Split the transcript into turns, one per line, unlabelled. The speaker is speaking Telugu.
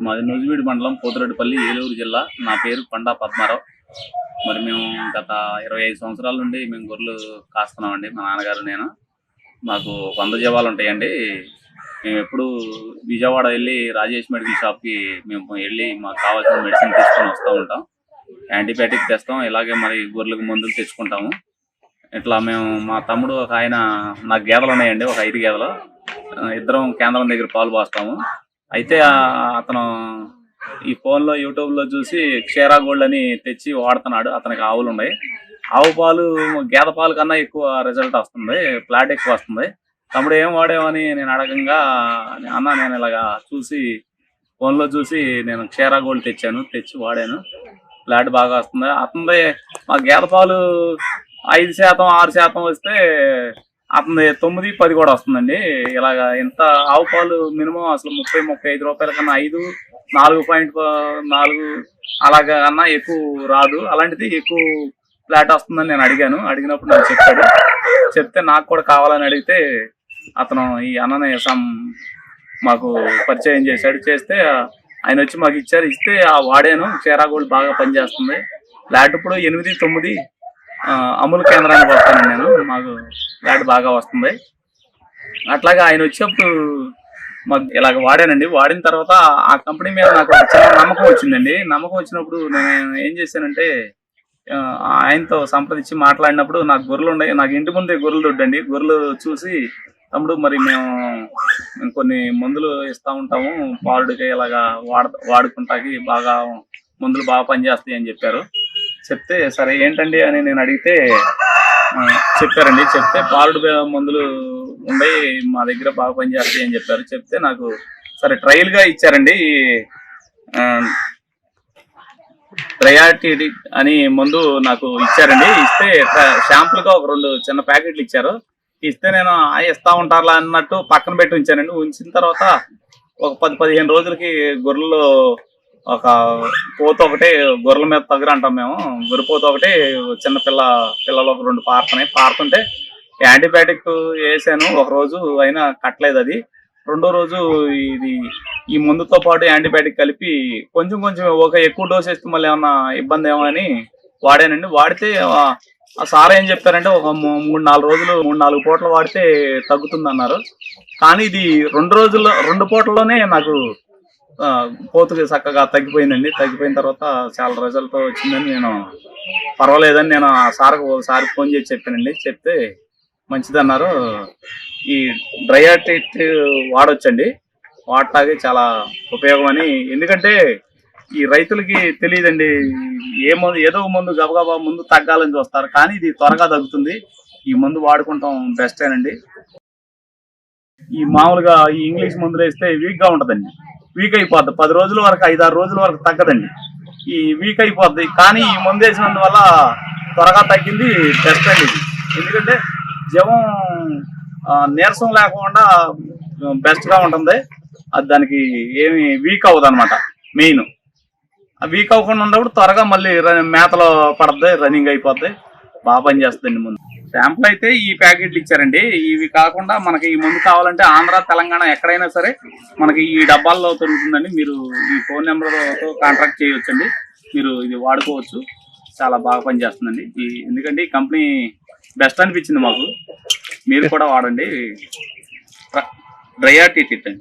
మాది నూజివీడు మండలం పోతురెడ్డిపల్లి ఏలూరు జిల్లా. నా పేరు కొండా పద్మారావు. మరి మేము గత ఇరవై ఐదు సంవత్సరాల నుండి మేము గొర్రెలు కాస్తున్నామండి. మా నాన్నగారు నేను. మాకు వంద జీవాలు ఉంటాయండి. మేము ఎప్పుడు విజయవాడ వెళ్ళి రాజేష్ మెడికల్ షాప్కి మేము వెళ్ళి మాకు కావాల్సిన మెడిసిన్ తీసుకొని వస్తూ ఉంటాం. యాంటీబయాటిక్ తెస్తాం. ఇలాగే మరి గొర్రెలకు మందులు తెచ్చుకుంటాము. ఇట్లా మేము మా తమ్ముడు ఒక ఆయన నాకు గేదెలు ఉన్నాయండి. ఒక ఐదు గేదెలు. ఇద్దరం కేంద్రం దగ్గర పాలు పోస్తాము. అయితే అతను ఈ ఫోన్లో యూట్యూబ్లో చూసి క్షేరా గోల్డ్ అని తెచ్చి వాడుతున్నాడు. అతనికి ఆవులు ఉన్నాయి. ఆవు పాలు గేదె పాలు కన్నా ఎక్కువ రిజల్ట్ వస్తుంది. ఫ్లాట్ ఎక్కువ వస్తుంది. తమ్ముడు ఏం వాడేవని నేను అడగంగా అన్న నేను ఇలాగా చూసి ఫోన్లో చూసి నేను క్షేరా గోల్డ్ తెచ్చాను తెచ్చి వాడాను. ఫ్లాట్ బాగా వస్తుంది. అతనిదే మా గేదె పాలు ఐదు శాతం ఆరు శాతం వస్తే అతని తొమ్మిది పది కూడా వస్తుందండి. ఇలాగా ఇంత ఆవు పాలు మినిమం అసలు ముప్పై ముప్పై ఐదు రూపాయల కన్నా ఐదు నాలుగు పాయింట్ నాలుగు అలాగా అన్నా ఎక్కువ రాదు. అలాంటిది ఎక్కువ ఫ్లాట్ వస్తుందని నేను అడిగాను. అడిగినప్పుడు నాకు చెప్పాడు. చెప్తే నాకు కూడా కావాలని అడిగితే అతను ఈ అన్ననే సమ్ మాకు పరిచయం చేశాడు. చేస్తే ఆయన వచ్చి మాకు ఇచ్చారు. ఇస్తే ఆ వాడాను. చీరా గోల్డ్ బాగా పనిచేస్తుంది. ఫ్లాట్ ఇప్పుడు ఎనిమిది తొమ్మిది అమూల్ కేంద్రానికి వస్తాను నేను. మాకు ఫ్లాట్ బాగా వస్తుంది. అట్లాగా ఆయన వచ్చేప్పుడు మాకు ఇలాగ వాడానండి. వాడిన తర్వాత ఆ కంపెనీ మీద నాకు చాలా నమ్మకం వచ్చిందండి. నమ్మకం వచ్చినప్పుడు నేను ఏం చేశానంటే ఆయనతో సంప్రదించి మాట్లాడినప్పుడు నాకు గొర్రెలు ఉన్నాయి నాకు ఇంటి ముందే గొర్రెలు దొడ్డండి. గొర్రెలు చూసి తమ్ముడు మరి మేము కొన్ని మందులు ఇస్తా ఉంటాము. పాలుడికి ఇలాగా వాడ వాడుకుంటాకి బాగా మందులు బాగా పనిచేస్తాయి అని చెప్పారు. చెప్తే సరే ఏంటండి? అని నేను అడిగితే చెప్పారండి. చెప్తే పాలుడు మందులు ఉన్నాయి మా దగ్గర బాగా పనిచేస్తాయి అని చెప్పారు. చెప్తే నాకు సరే ట్రయల్గా ఇచ్చారండి. ఈ, ట్రయాటిడి అని మందు నాకు ఇచ్చారండి. ఇస్తే షాంపుల్గా ఒక రెండు చిన్న ప్యాకెట్లు ఇచ్చారు. ఇస్తే నేను ఇస్తా ఉంటారులా అన్నట్టు పక్కన పెట్టి ఉంచానండి. ఉంచిన తర్వాత ఒక పది పదిహేను రోజులకి గొర్రెలు ఒక పోత ఒకటి గొర్రెల మీద తగురు అంటాం మేము. గొర్రెపోత ఒకటి చిన్న పిల్ల పిల్లలు ఒక రెండు పారుతున్నాయి. పారుతుంటే యాంటీబయాటిక్ వేసాను. ఒక రోజు అయినా కట్టలేదు అది. రెండో రోజు ఇది ఈ మందుతో పాటు యాంటీబయాటిక్ కలిపి కొంచెం కొంచెం ఒక ఎక్కువ డోస్ వేస్తే మళ్ళీ ఏమన్నా ఇబ్బంది ఏమో అని వాడానండి. వాడితే ఆ- సార్ ఏం చెప్పారంటే ఒక మూడు నాలుగు రోజులు మూడు నాలుగు పూటలు వాడితే తగ్గుతుంది అన్నారు కానీ ఇది రెండు రోజుల్లో రెండు పూటల్లోనే నాకు ఆ, పోతుగా చక్కగా తగ్గిపోయిందండి తగ్గిపోయిన తర్వాత చాలా రిజల్ట్ వచ్చిందని నేను పర్వాలేదని నేను ఆ సార్కు సార్ ఫోన్ చేసి చెప్పానండి. చెప్తే మంచిదన్నారు ఈ డ్రయాటిట్ వాడొచ్చండి. వాడటానికి చాలా ఉపయోగం అని. ఎందుకంటే ఈ రైతులకి తెలియదండి. ఏ మందు ఏదో మందు గబగబా ముందు తగ్గాలని చూస్తారు. కానీ ఇది త్వరగా తగ్గుతుంది. ఈ మందు వాడుకుంటాం బెస్టేనండి. ఈ మామూలుగా ఈ ఇంగ్లీష్ మందులు వేస్తే వీక్గా ఉంటదండి. వీక్ అయిపోద్ది. పది రోజుల వరకు ఐదు ఆరు రోజుల వరకు తగ్గదండి. ఈ వీక్ అయిపోద్ది. కానీ ఈ మందు వేసినందువల్ల త్వరగా తగ్గింది బెస్ట్ అండి ఎందుకంటే జవం నీరసం లేకుండా బెస్ట్గా ఉంటుంది. అది దానికి ఏమి వీక్ అవ్వదు అనమాట మెయిన్ ఆ వీక్ అవ్వకుండా ఉన్నప్పుడు త్వరగా మళ్ళీ రన్- మేతలో పడద్ది రన్నింగ్ అయిపోద్ది. బాగా పనిచేస్తుందండి ముందు. శాంపుల్ అయితే ఈ ప్యాకెట్లు ఇచ్చారండి. ఇవి కాకుండా మనకి ఈ ముందు కావాలంటే ఆంధ్ర తెలంగాణ ఎక్కడైనా సరే మనకి ఈ డబ్బాల్లో దొరుకుతుందండి. మీరు ఈ ఫోన్ నెంబర్తో కాంటాక్ట్ చేయొచ్చండి. మీరు ఇది వాడుకోవచ్చు. చాలా బాగా పనిచేస్తుందండి. ఈ ఎందుకంటే ఈ కంపెనీ బెస్ట్ అనిపించింది మాకు. మీరు కూడా వాడండి. డ్రై టిట్ అండి.